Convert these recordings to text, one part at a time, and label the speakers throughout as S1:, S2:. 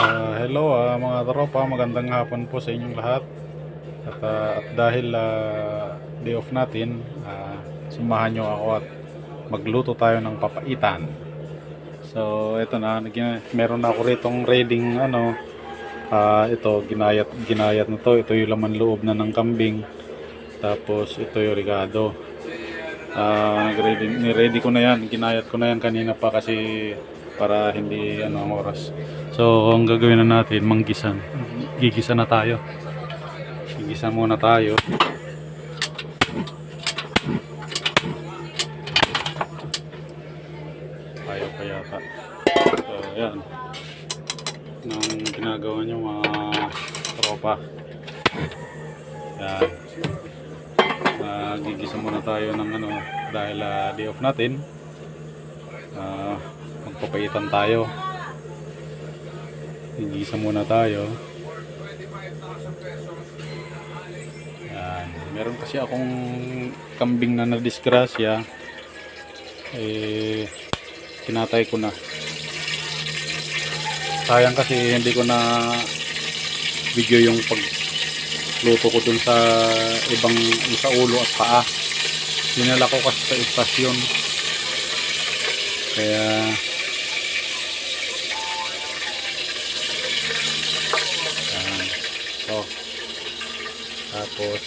S1: Ah, hello ah, mga tropa, magandang hapon po sa inyong lahat. At, ah, at dahil ah, day off natin, ah, sumahan nyo ako at magluto tayo ng papaitan. So, ito na, meron na ako ritong reading ano, ah, ito, ginayat, ginayat na to. Ito yung laman loob na ng kambing. Tapos, ito yung rigado. Ah, nag-ready, ni-ready ko na yan, ginayat ko na yan kanina pa kasi para hindi ano oras. So, ang gagawin na natin, manggisan. Gigisa na tayo. Gigisa muna tayo. Ayaw pa yata. So, yan. Nang ginagawa nyo mga tropa. Yan. Ah, gigisa muna tayo ng ano dahil ah, day off natin. Ah, magpapaitan tayo. Gigisa muna tayo. Yan. Meron kasi akong kambing na nadisgrasya. Eh, kinatay ko na. Sayang kasi hindi ko na video yung pagluto ko dun sa ibang sa ulo at paa. Dinala ko kasi sa istasyon. Kaya tapos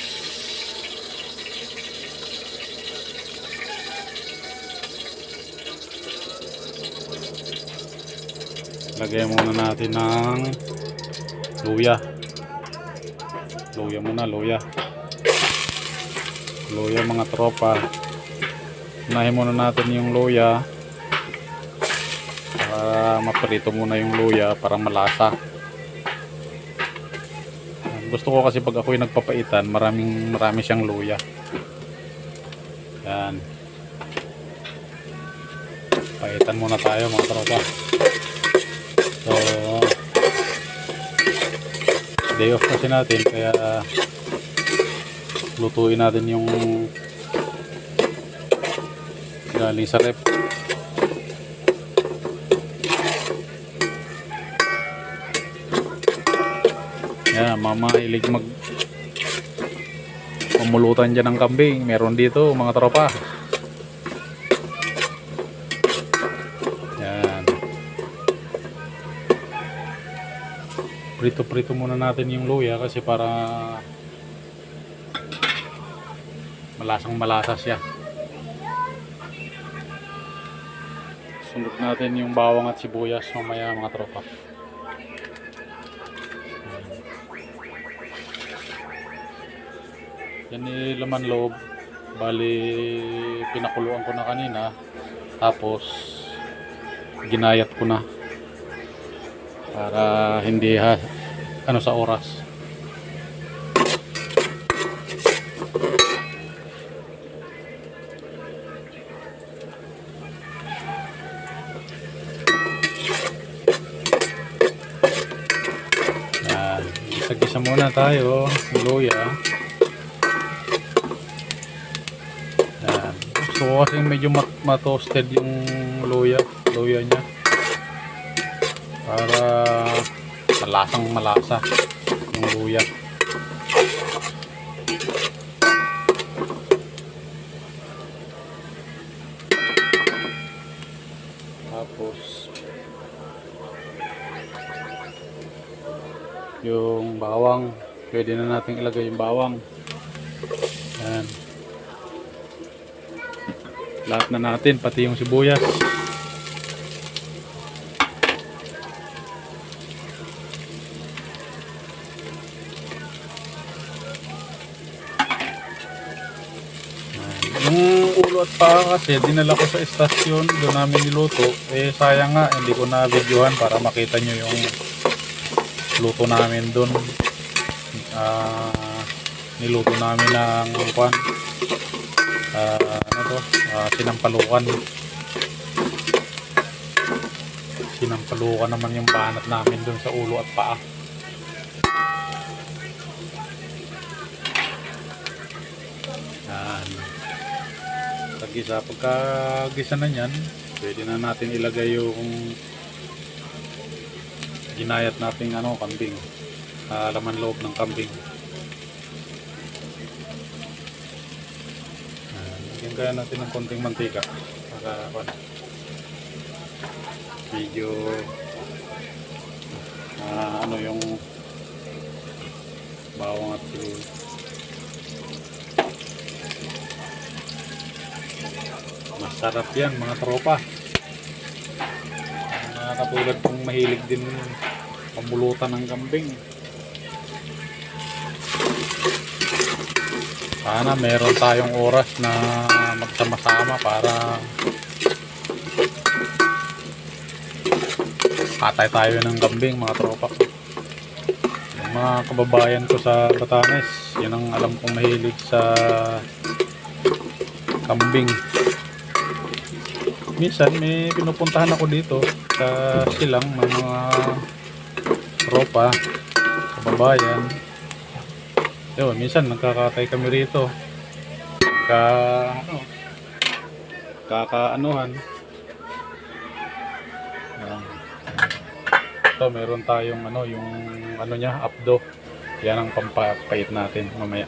S1: lagyan muna natin ng luya. Luya muna, luya. Luya mga tropa. Unahin muna natin yung luya para maprito muna yung luya para malasa. Gusto ko kasi pag ako'y nagpapaitan, maraming marami siyang luya. Yan. Paitan muna tayo mga tropa. So, day off kasi natin kaya lutuin natin yung galing sa rep. Yan, mama ilig mag pamulutan dyan ng kambing. Meron dito mga tropa. Yan. Prito-prito muna natin yung luya kasi para malasang malasa siya. Sunod natin yung bawang at sibuyas mamaya mga tropa. Yan ni laman loob. Bali, pinakuluan ko na kanina. Tapos, ginayat ko na. Para hindi ha, ano sa oras. Yan. Gisa-gisa muna tayo. Luya. Gusto ko kasi medyo mat- matoasted yung luya, luya niya. Para malasang malasa yung luya. Tapos yung bawang, pwede na natin ilagay yung bawang. Lahat na natin, pati yung sibuyas. Yung ulo at paa kasi, dinala ko sa estasyon, doon namin niluto. Eh, sayang nga, hindi ko na videohan para makita nyo yung luto namin doon. Ah, niluto namin ng kwan. Ah, ano to? Ah, sinampalukan. Sinampalukan naman yung banat namin doon sa ulo at paa. Yan. Pagisa, pagka gisa na yan, pwede na natin ilagay yung ginayat nating ano, kambing. Ah, laman loob ng kambing. Lagyan natin ng konting mantika para ano, medyo ah, ano yung bawang at sili. Masarap yan mga tropa. Mga katulad kong mahilig din pamulutan ng kambing. Sana meron tayong oras na magsama-sama para patay tayo ng kambing mga tropa. Yung mga kababayan ko sa Batanes, yun ang alam kong mahilig sa kambing. Minsan may pinupuntahan ako dito sa silang ng mga tropa, kababayan. Yun, minsan nagkakatay kami rito. Ka ano, kakaanuhan. Yan. Ito, meron tayong ano, yung ano niya, abdo. Yan ang pampapait natin mamaya.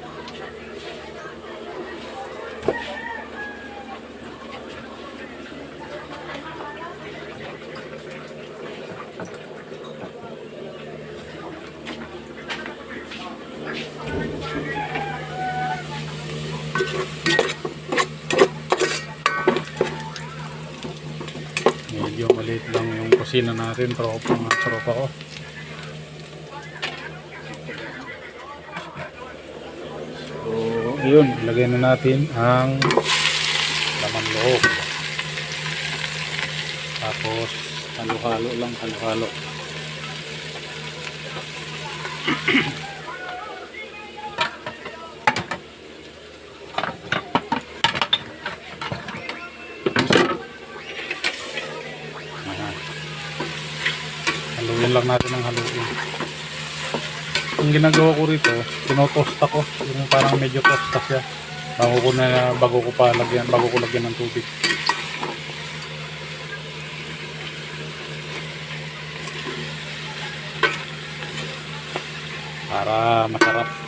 S1: Medyo maliit lang yung kusina natin, tropa, mga tropa ko. So, yun, lagay na natin ang laman loob. Tapos, halo-halo lang, halo-halo. Haluin lang natin ng haluin. Ang ginagawa ko rito, tinotosta ko. Yung parang medyo tosta siya. Bago ko na, bago ko pa lagyan, bago ko lagyan ng tubig. Para masarap.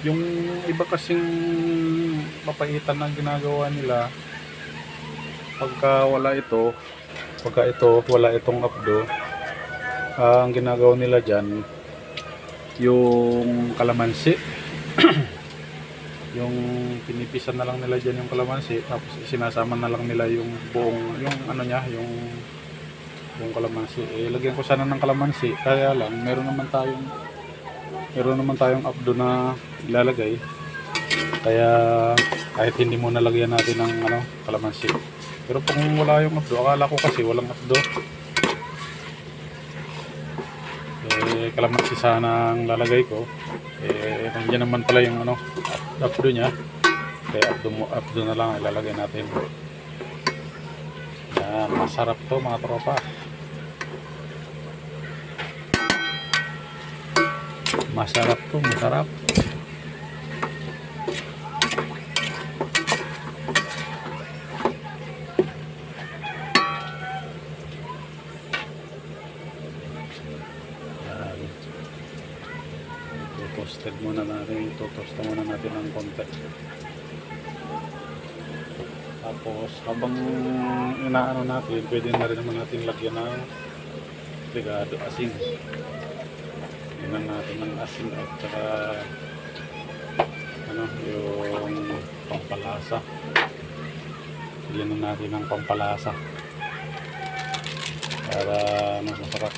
S1: Yung iba kasing papaitan na ginagawa nila pagka wala ito, pagka ito, wala itong updo, ah, ang ginagawa nila dyan, yung kalamansi, yung pinipisan na lang nila dyan yung kalamansi, tapos sinasama na lang nila yung buong, yung ano niya, yung yung kalamansi. Eh, lagyan ko sana ng kalamansi, kaya lang, meron naman tayong meron naman tayong updo na ilalagay. Kaya kahit hindi mo nalagyan natin ng ano, kalamansi. Pero kung wala yung updo, akala ko kasi walang updo. Eh, kalamansi sana ang lalagay ko. Eh, nandiyan naman pala yung ano, updo niya. Kaya updo, mo, updo na lang ilalagay natin. Yan, masarap to mga tropa. Masarap to, masarap. Toasted muna natin, tutosta muna natin ng konti. Tapos habang inaano natin, pwede na rin naman natin lagyan ng ligado asin. Inan natin ng asin at saka ano, yung pampalasa. Lagyan na natin ng pampalasa. Para ano, masarap.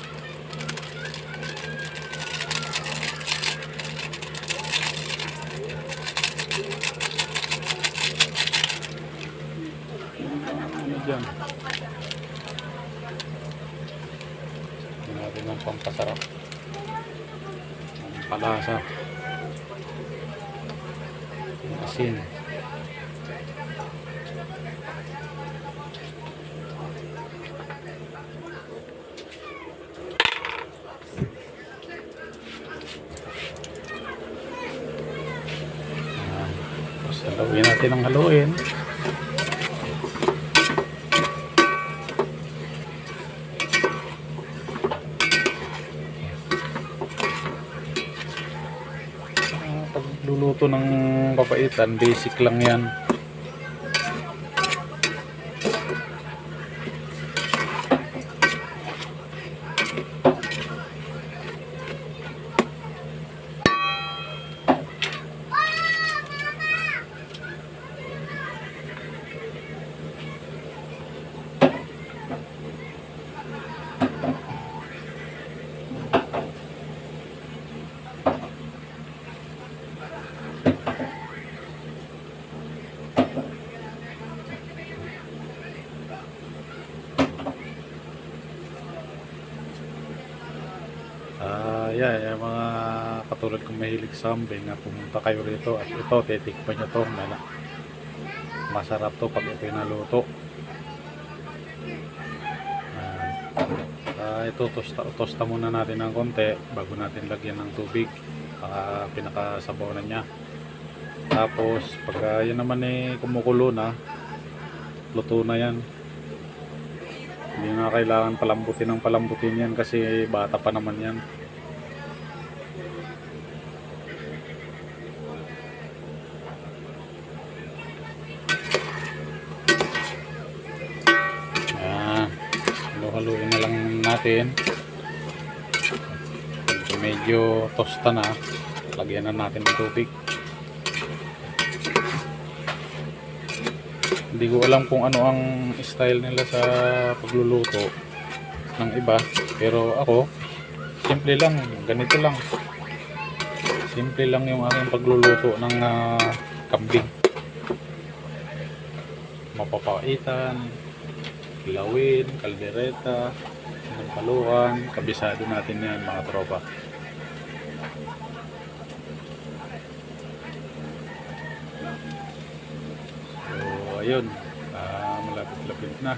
S1: Ano dyan? Natin ng pampasarap palasa. Asin. Salawin natin ang haluin. Papaitan, basic lang yan. Ah, yeah, yung mga katulad kong mahilig sa ambing na pumunta kayo rito at ito, titikpan nyo to. Mala. Masarap to pag ito naluto. Ah, ito, tosta, tosta muna natin ng konti bago natin lagyan ng tubig. Baka pinakasabaw na niya. Tapos, pag yan naman eh kumukulo na, luto na yan. Hindi na kailangan palambutin ng palambutin yan kasi bata pa naman yan. Natin. Medyo tosta na, lagyan na natin ng tubig. Hindi ko alam kung ano ang style nila sa pagluluto ng iba. Pero ako, simple lang. Ganito lang. Simple lang yung aking pagluluto ng ah, kambing. Mapapaitan, kilawin, kaldereta, palukan, kabisado natin yan mga tropa. So, ayun. Ah, malapit-lapit na.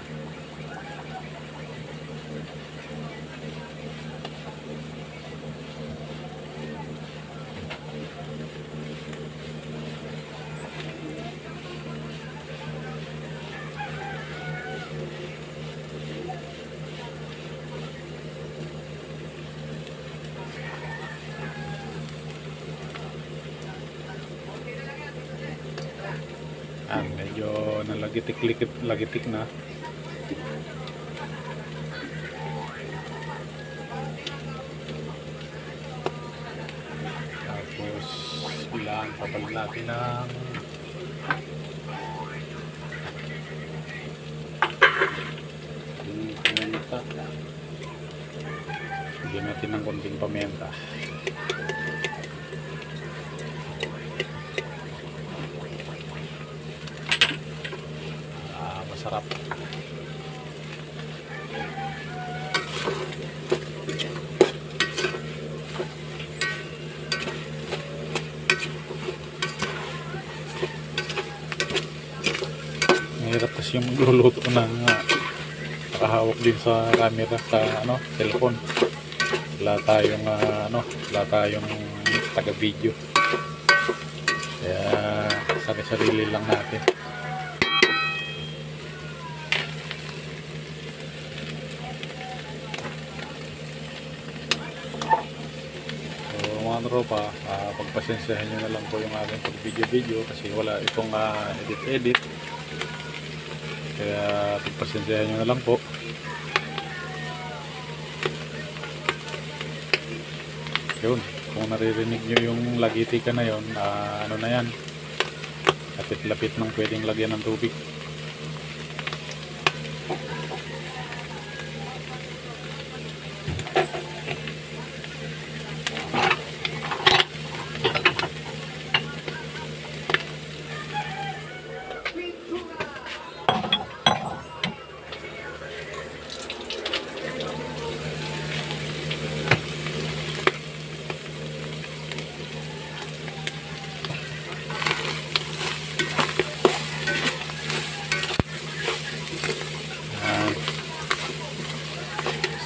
S1: Ah, medyo nalagitik-likit, lagitik na. Tapos, ilan papal natin ng yung pimenta. Bigyan natin ng konting pamenta. Masarap. Mahirap kasi yung magluluto ng uh, nakahawak din sa camera sa ano, cellphone. Wala tayong ah, ano, wala tayong taga-video. Kaya sarili-sarili lang natin. So mga tropa, uh, pagpasensyahan nyo na lang po yung aking pag video-video kasi wala itong ah, edit-edit. Kaya pagpasensyahan nyo na lang po. Yun, kung naririnig nyo yung lagitika na yun, ah, ano na yan, lapit-lapit ng pwedeng lagyan ng tubig.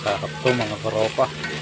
S1: Yan. Sarap to mga karopa.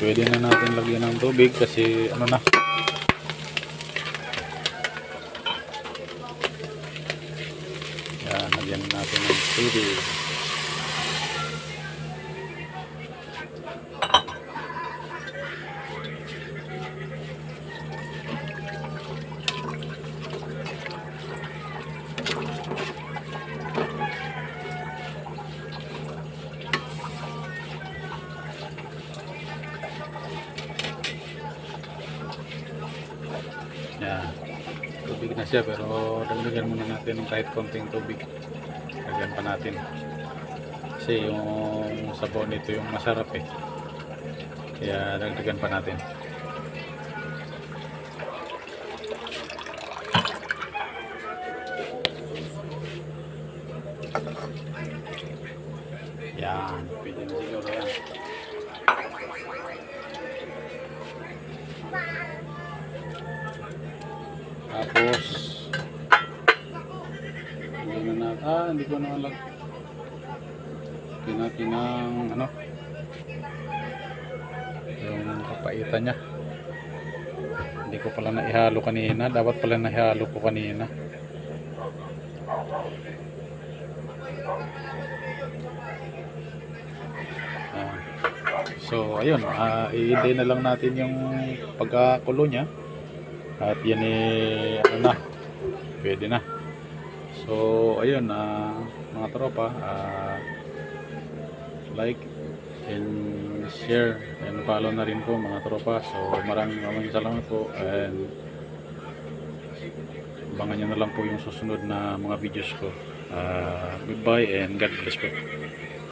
S1: Pwede na natin lagyan ng tubig kasi ano na. Yan, lagyan natin ng tubig. Yan. Tubig na siya pero dagdagan muna natin ng kahit konting tubig. Lagyan pa natin. Kasi yung sabaw nito yung masarap eh. Kaya dagdagan pa natin. Yan. Pwede na siguro yan. Tapos, hindi na na, ah, hindi ko na alam. Kinati ng, ano, yung kapaitan niya. Hindi ko pala naihalo kanina. Dapat pala naihalo ko kanina. Ah. So, ayun. ah i-hintay na lang natin yung pagkakulo niya. At yan eh, ano na, pwede na. So, ayun, ah, mga tropa, ah, like and share and follow na rin po mga tropa. So, maraming maraming salamat po and abangan nyo na lang po yung susunod na mga videos ko. Ah, goodbye and God bless po.